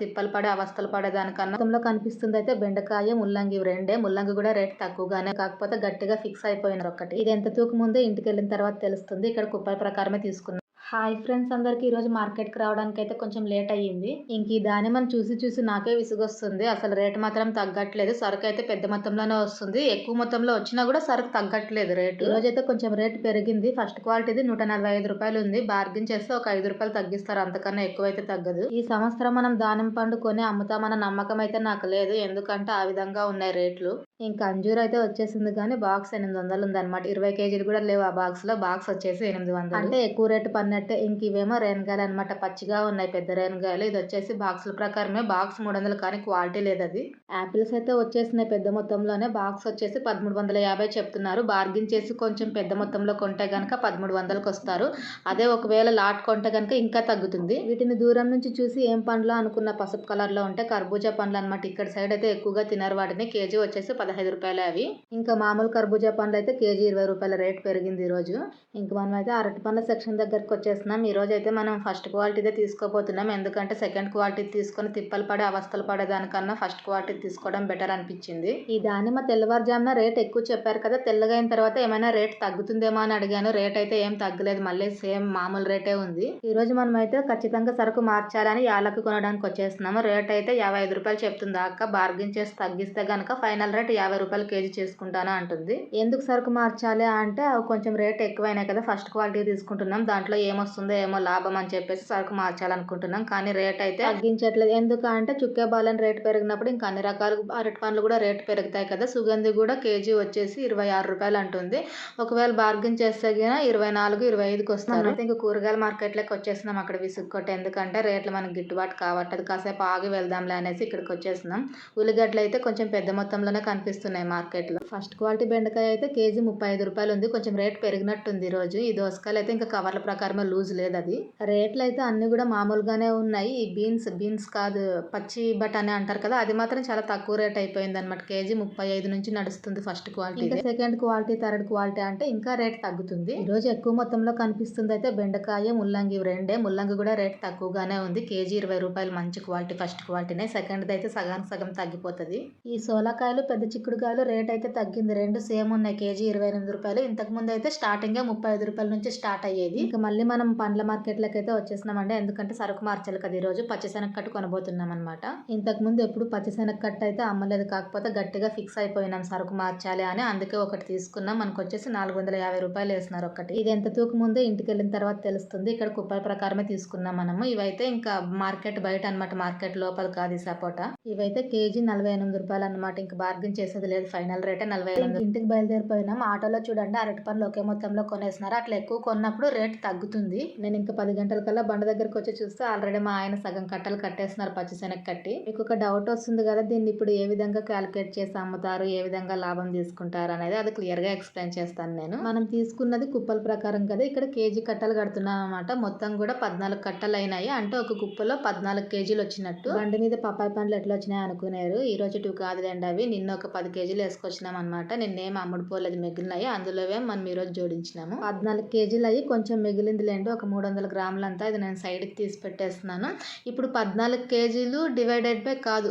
తిప్పలు పడే అవస్థలు పడే దానికన్నా మొత్తంలో కనిపిస్తుంది అయితే బెండకాయ ముల్లంగి రెండే. ముల్లంగి కూడా రేట్ తక్కువగానే కాకపోతే గట్టిగా ఫిక్స్ అయిపోయినారు ఒకటి ఇది ఎంత తూకం ఉందో ఇంటికి వెళ్ళిన తర్వాత తెలుస్తుంది. ఇక్కడ కుప్పల ప్రకారమే తీసుకున్నాం హాయ్ ఫ్రెండ్స్ అందరికీ ఈరోజు మార్కెట్కి రావడానికి అయితే కొంచెం లేట్ అయ్యింది. ఇంక ఈ దానిమ్మని చూసి చూసి నాకే విసుగొస్తుంది. అసలు రేటు మాత్రం తగ్గట్లేదు. సరుకు అయితే పెద్ద మొత్తంలోనే వస్తుంది. ఎక్కువ మొత్తంలో వచ్చినా కూడా సరుకు తగ్గట్లేదు రేటు. ఈ అయితే కొంచెం రేట్ పెరిగింది. ఫస్ట్ క్వాలిటీది నూట నలభై ఐదు రూపాయలు ఉంది. బార్గెన్ చేస్తే ఒక ఐదు రూపాయలు తగ్గిస్తారు. అంతకన్నా ఎక్కువ అయితే తగ్గదు. ఈ సంవత్సరం మనం దానిమ్మ పండు కొని అమ్ముతామన్న నమ్మకం అయితే నాకు లేదు. ఎందుకంటే ఆ విధంగా ఉన్నాయి రేట్లు. ఇంకా అంజూర్ అయితే వచ్చేసింది కానీ బాక్స్ ఎనిమిది వందలు ఉంది అనమాట ఇరవై కేజీలు కూడా లేవు ఆ బాక్స్లో బాక్స్ వచ్చేసి ఎనిమిది వందలు. అంటే ఎక్కువ రేటు పడినట్టే ఇంక ఇవేమో రేణగాయలు అనమాట పచ్చిగా ఉన్నాయి పెద్ద రేణుగాయలు. ఇది వచ్చేసి బాక్సుల ప్రకారమే. బాక్స్ మూడు వందలు కానీ క్వాలిటీ లేదు అది యాపిల్స్ అయితే వచ్చేసినాయి పెద్ద మొత్తంలోనే. బాక్స్ వచ్చేసి పదమూడు వందల యాభై చెప్తున్నారు. బార్గెన్ చేసి కొంచెం పెద్ద మొత్తంలో కొంటే కనుక పదమూడు వందలకు వస్తారు. అదే ఒకవేళ లాట్ కొంటే కనుక ఇంకా తగ్గుతుంది. వీటిని దూరం నుంచి చూసి ఏం పండ్లు అనుకున్న పసుపు కలర్లో ఉంటే కర్బూజా పండ్లు అనమాట ఇక్కడ సైడ్ అయితే ఎక్కువగా తినరు వాటిని. కేజీ వచ్చేసి పదహైదు రూపాయలు అవి. ఇంకా మామూలు కర్బూజా పండ్లు అయితే కేజీ ఇరవై రూపాయల రేట్ పెరిగింది ఈ రోజు ఇంక మనం అయితే అరటి పండ్ల సెక్షన్ దగ్గరకు వచ్చేస్తున్నాం ఈ రోజు అయితే మనం ఫస్ట్ క్వాలిటీదే తీసుకోబోతున్నాం. ఎందుకంటే సెకండ్ క్వాలిటీ తీసుకొని తిప్పలు పడే అవస్థలు పడే దానికన్నా ఫస్ట్ క్వాలిటీ తీసుకోవడం బెటర్ అనిపించింది. ఈ దానిమ్మ తెల్లవారుజామున రేట్ ఎక్కువ చెప్పారు కదా తెల్లగా అయిన తర్వాత ఏమైనా రేట్ తగ్గుతుందేమో అని అడిగాను. రేట్ అయితే ఏం తగ్గలేదు. మళ్ళీ సేమ్ మామూలు రేటే ఉంది. ఈ రోజు మనం అయితే ఖచ్చితంగా సరుకు మార్చాలని యాలకు కొనడానికి వచ్చేస్తున్నాము. రేట్ అయితే యాభై ఐదు రూపాయలు చెప్తుంది అక్క. బార్గెన్ చేసి తగ్గిస్తే గనక ఫైనల్ రేట్ యాభై రూపాయలు కేజీ చేసుకుంటాను అంటుంది. ఎందుకు సరుకు మార్చాలి అంటే అవి కొంచెం రేట్ ఎక్కువైనాయి కదా ఫస్ట్ క్వాలిటీ తీసుకుంటున్నాం. దాంట్లో ఏమొస్తుందో ఏమో లాభం అని చెప్పేసి సరుకు మార్చాలనుకుంటున్నాం. కానీ రేట్ అయితే తగ్గించట్లేదు. ఎందుకు అంటే చుక్కే బాలని రేట్ పెరిగినప్పుడు ఇంకా అన్ని రకాల అరటి పండ్లు కూడా రేట్ పెరుగుతాయి కదా. సుగంధి కూడా కేజీ వచ్చేసి ఇరవై ఆరు రూపాయలు అంటుంది. ఒకవేళ బార్గెన్ చేస్తే గిన ఇరవై నాలుగు ఇరవై ఐదుకి వస్తారు. ఇంకా కూరగాయల మార్కెట్లోకి వచ్చేసినాం అక్కడ విసుక్కొట్టి. ఎందుకంటే రేట్లు మనకి గిట్టుబాటు కావట్లేదు. కాసేపు ఆగి వెళ్దాంలే అనేసి ఇక్కడికి వచ్చేసినాం ఉల్లిగడ్డలు అయితే కొంచెం పెద్ద మొత్తంలోనే కనిపిస్తున్నాయి మార్కెట్లో. ఫస్ట్ క్వాలిటీ బెండకాయ అయితే కేజీ ముప్పై ఐదు రూపాయలు ఉంది. కొంచెం రేట్ పెరిగినట్టుంది ఈ రోజు. ఈ దోసకాయలు అయితే ఇంకా కవర్ల ప్రకారమే లూజ్ లేదు అది. రేట్లు అయితే అన్ని కూడా మామూలుగానే ఉన్నాయి. ఈ బీన్స్ బీన్స్ కాదు పచ్చి బఠానీ అంటారు కదా అది మాత్రం చాలా తక్కువ రేట్ అయిపోయింది అనమాట కేజీ ముప్పై ఐదు నుంచి నడుస్తుంది first quality second quality third quality అంటే ఇంకా రేట్ తగ్గుతుంది. ఈ రోజు ఎక్కువ మొత్తంలో కనిపిస్తుంది అయితే బెండకాయ ముల్లంగి రెండే. ముల్లంగి కూడా రేట్ తక్కువగానే ఉంది. కేజీ ఇరవై రూపాయలు మంచి క్వాలిటీ ఫస్ట్ క్వాలిటీనే. సెకండ్ అయితే సగానికి సగం తగ్గిపోతుంది. ఈ సోలకాయలు పెద్ద చిక్కుడుకాయలు రేట్ అయితే తగ్గింది. రెండు సేమ్ ఉన్నాయి. కేజీ ఇరవై ఎనిమిది రూపాయలు. ఇంతకు ముందు అయితే స్టార్టింగ్ ముప్పై ఐదు రూపాయల నుంచి స్టార్ట్ అయ్యేది. ఇంకా మళ్ళీ మనం పండ్ల మార్కెట్లకు అయితే వచ్చేసినామండి. ఎందుకంటే సరుకు మార్చాలి కదా ఈరోజు పచ్చిశనగ కట్టు కొనబోతున్నాం అనమాట ఇంతకు ముందు ఎప్పుడు పచ్చిశనగ కట్టు అయితే అమ్మలేదు. కాకపోతే గట్టిగా ఫిక్స్ అయిపోయినాం సరుకు మార్చాలి అని. అందుకే ఒకటి తీసుకున్నాం. మనకు వచ్చేసి నాలుగు వందల యాభై రూపాయలు వేసినారు ఒకటి. ఇది ఎంత తూకం ఉందో ఇంటికి వెళ్ళిన తర్వాత తెలుస్తుంది. ఇక్కడ కుప్పల ప్రకారమే తీసుకున్నాం మనము. ఇవైతే ఇంకా మార్కెట్ బయట అన్నమాట. మార్కెట్ లోపల కాదు ఈ సపోటా. ఇవైతే కేజీ నలభై ఎనిమిది రూపాయలు అనమాట ఇంకా బార్గెన్ చేసేది లేదు. ఫైనల్ రేటే నలభై ఎనిమిది. ఇంటికి బయలుదేరిపోయినాం. ఆటోలో చూడండి. అరటి పనులు ఒకే మొత్తంలో కొనేసినారు. అట్లా ఎక్కువ కొన్నప్పుడు రేట్ తగ్గుతుంది. నేను ఇంకా పది గంటల కల్లా బండ దగ్గరకు వచ్చి చూస్తే ఆల్రెడీ మా ఆయన సగం కట్టలు కట్టేస్తున్నారు పచ్చిశనగ కట్టి. మీకు ఒక డౌట్ వస్తుంది కదా దీన్ని ఇప్పుడు ఏ విధంగా క్యాలిక్యులేట్ చేసి అమ్ముతారు ఏ విధంగా లాభం తీసుకుంటారు అనేది అది క్లియర్గా ఎక్స్ప్లెయిన్ చేస్తాను నేను. మనం తీసుకున్నది కుప్పల ప్రకారం కదా ఇక్కడ కేజీ కట్టలు కడుతున్నాం అనమాట మొత్తం కూడా పద్నాలుగు కట్టలు అయినాయి. అంటే ఒక కుప్పలో పద్నాలుగు కేజీలు వచ్చినట్టు. బండి మీద పప్పాయి పండ్లు ఎట్లా వచ్చినాయి అనుకునేరు ఈ రోజు టూ కాదులేండి అవి. నిన్న ఒక పది కేజీలు వేసుకొచ్చినాం అనమాట నిన్నేం అమ్ముడుపోలేదు మిగిలినాయి అందులోవే మనం ఈ రోజు జోడించినాము. పద్నాలుగు కేజీలు అయ్యి కొంచెం మిగిలింది లేండి ఒక మూడు వందల గ్రాములంతా ఇది నేను సైడ్కి తీసి పెట్టేస్తున్నాను. ఇప్పుడు పద్నాలుగు కేజీలు డివైడెడ్ బై కాదు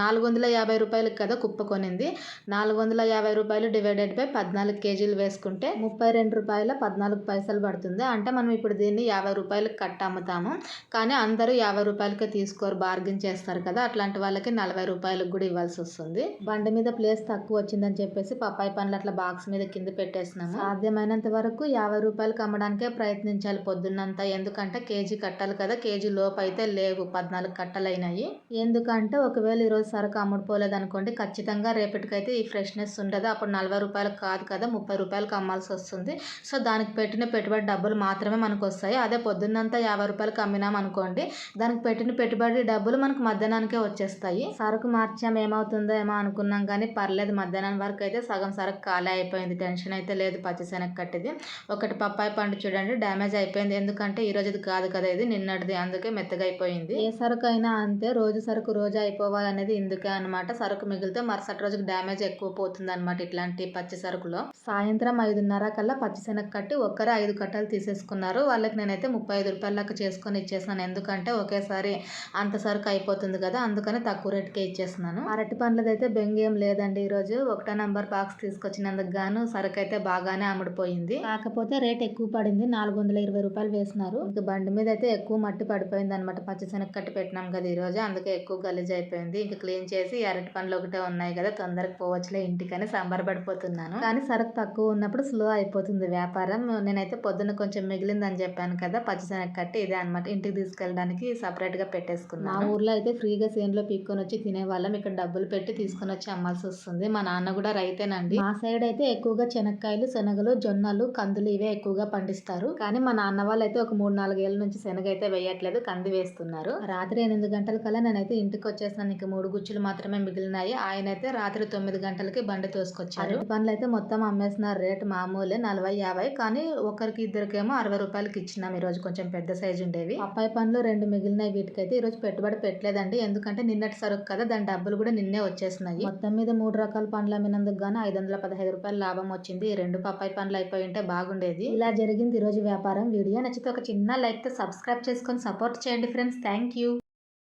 నాలుగు వందల యాభై రూపాయలకి కదా కుప్ప కొనింది. నాలుగు వందల యాభై రూపాయలు డివైడెడ్ బై పద్నాలుగు కేజీలు వేసుకుంటే ముప్పై రెండు రూపాయల పద్నాలుగు పైసలు పడుతుంది. అంటే మనం ఇప్పుడు దీన్ని యాభై రూపాయలకు కట్ట అమ్ముతాము. కానీ అందరూ యాభై రూపాయలకే తీసుకోరు బార్గెన్ చేస్తారు కదా. అట్లాంటి వాళ్ళకి నలభై రూపాయలకు కూడా ఇవ్వాల్సి వస్తుంది. బండి మీద ప్లేస్ తక్కువ వచ్చిందని చెప్పేసి పప్పాయి పండ్లు అట్లా బాక్స్ మీద కింద పెట్టేసినాము సాధ్యమైనంత వరకు యాభై రూపాయలకి అమ్మడానికే ప్రయత్నించాలి. పొద్దున్నంతా. ఎందుకంటే కేజీ కట్టాలి కదా కేజీ లోపు అయితే లేవు పద్నాలుగు కట్టలు అయినాయి ఎందుకంటే ఒకవేళ ఈరోజు సరుకు అమ్ముడుపోలేదు అనుకోండి ఖచ్చితంగా రేపటికైతే ఈ ఫ్రెష్నెస్ ఉండదు. అప్పుడు నలభై రూపాయలకు కాదు కదా ముప్పై రూపాయలకు అమ్మాల్సి వస్తుంది. సో దానికి పెట్టిన పెట్టుబడి డబ్బులు మాత్రమే మనకు వస్తాయి అదే పొద్దున్నంతా యాభై రూపాయలకు అమ్మినాం అనుకోండి దానికి పెట్టిన పెట్టుబడి డబ్బులు మనకు మధ్యాహ్నానికే వచ్చేస్తాయి. సరుకు మార్చాం ఏమవుతుందో ఏమో అనుకున్నాం కానీ పర్లేదు మధ్యాహ్నం వరకు అయితే సగం సరుకు ఖాళీ అయిపోయింది. టెన్షన్ అయితే లేదు పచ్చిశనగ కట్టిది. ఒకటి పప్పాయి పండు చూడండి డ్యామేజ్ అయిపోయింది అయిపోయింది. ఎందుకంటే ఈ రోజుది కాదు కదా ఇది నిన్నటిది అందుకే మెత్తగా అయిపోయింది. ఏ సరుకు అయినా అంతే రోజు సరుకు రోజు అయిపోవాలనేది ఇందుకే అన్నమాట. సరుకు మిగిలితే మరుసటి రోజుకి డ్యామేజ్ ఎక్కువ పోతుంది అనమాట ఇట్లాంటి పచ్చి సరుకులో. సాయంత్రం ఐదున్నర కల్లా పచ్చిశనగ కట్టి ఒక్కరే ఐదు కట్టలు తీసేసుకున్నారు. వాళ్ళకి నేనైతే ముప్పై ఐదు రూపాయలకు చేసుకొని ఇచ్చేసాను. ఎందుకంటే ఒకేసారి అంత సరుకు అయిపోతుంది కదా అందుకని తక్కువ రేటుకే ఇచ్చేస్తున్నాను. అరటి పండ్లదైతే బెంగేం లేదండి ఈ రోజు ఒకటో నంబర్ బాక్స్ తీసుకొచ్చినందుకు గాను సరుకు అయితే బాగానే అమ్ముడుపోయింది. కాకపోతే రేట్ ఎక్కువ పడింది. నాలుగు వందల ఇరవై రూపాయలు వేసినారు. ఇంకా బండి మీద అయితే ఎక్కువ మట్టి పడిపోయింది అనమాట పచ్చిశనగ కట్టి పెట్టినాం కదా ఈ రోజు. అందుకే ఎక్కువ గలీజ్ అయిపోయింది. ఇంకా క్లీన్ చేసి అరటి పండ్లు ఒకటే ఉన్నాయి కదా. తొందరగా పోవచ్చులే ఇంటికని సంబరపడిపోతున్నాను కానీ సరుకు తక్కువ ఉన్నప్పుడు స్లో అయిపోతుంది వ్యాపారం. నేనైతే పొద్దున్న కొంచెం మిగిలిందని చెప్పాను కదా. పచ్చిశనగ కట్టి ఇదే అనమాట ఇంటికి తీసుకెళ్ళడానికి సపరేట్గా పెట్టేసుకున్నాను. మా ఊర్లో అయితే ఫ్రీగా సేన్లో పీక్కొని వచ్చి తినేవాళ్ళం. ఇక్కడ డబ్బులు పెట్టి తీసుకొని వచ్చి అమ్మాల్సి వస్తుంది. మా నాన్న కూడా రైతేనండి. మా సైడ్ అయితే ఎక్కువగా శనక్కాయలు శనగలు జొన్నలు కందులు ఇవే ఎక్కువగా పండిస్తారు. కానీ మా నాన్న వాళ్ళు అయితే ఒక మూడు నాలుగేళ్ళ నుంచి శనగ అయితే వేయట్లేదు కంది వేస్తున్నారు. రాత్రి ఎనిమిది గంటల కల్లా నేనైతే ఇంటికి వచ్చేసాను ఇంకా మూడు గుచ్చులు మాత్రమే మిగిలినాయి. ఆయన అయితే రాత్రి తొమ్మిది గంటలకి బండి తోసుకొచ్చారు. పనులు అయితే మొత్తం అమ్మేస్తున్నారు రేటు మామూలే నలభై యాభై. కానీ ఒకరికి ఇద్దరికేమో అరవై రూపాయలకి ఇచ్చినాం ఈ రోజు కొంచెం పెద్ద సైజు ఉండేవి. అప్పాయి పనులు రెండు మిగిలినాయి. వీటికైతే ఈ రోజు పెట్టుబడి పెట్టలేదండి. ఎందుకంటే నిన్నటి సరుకు కదా దాని డబ్బులు కూడా నిన్నే వచ్చేసినాయి. మొత్తం మీద మూడు రకాల పండ్లు అమ్మినందుకు గాను ఐదు వందల పదహైదు రూపాయలు లాభం వచ్చింది. ఈ రెండు పప్పాయి పండ్లు అయిపోయి ఉంటే బాగుండేది. ఇలా జరిగింది ఈ రోజు వ్యాపారం. వీడియో నచ్చితే ఒక చిన్న లైక్తో సబ్స్క్రైబ్ చేసుకొని సపోర్ట్ చేయండి ఫ్రెండ్స్. Thank you.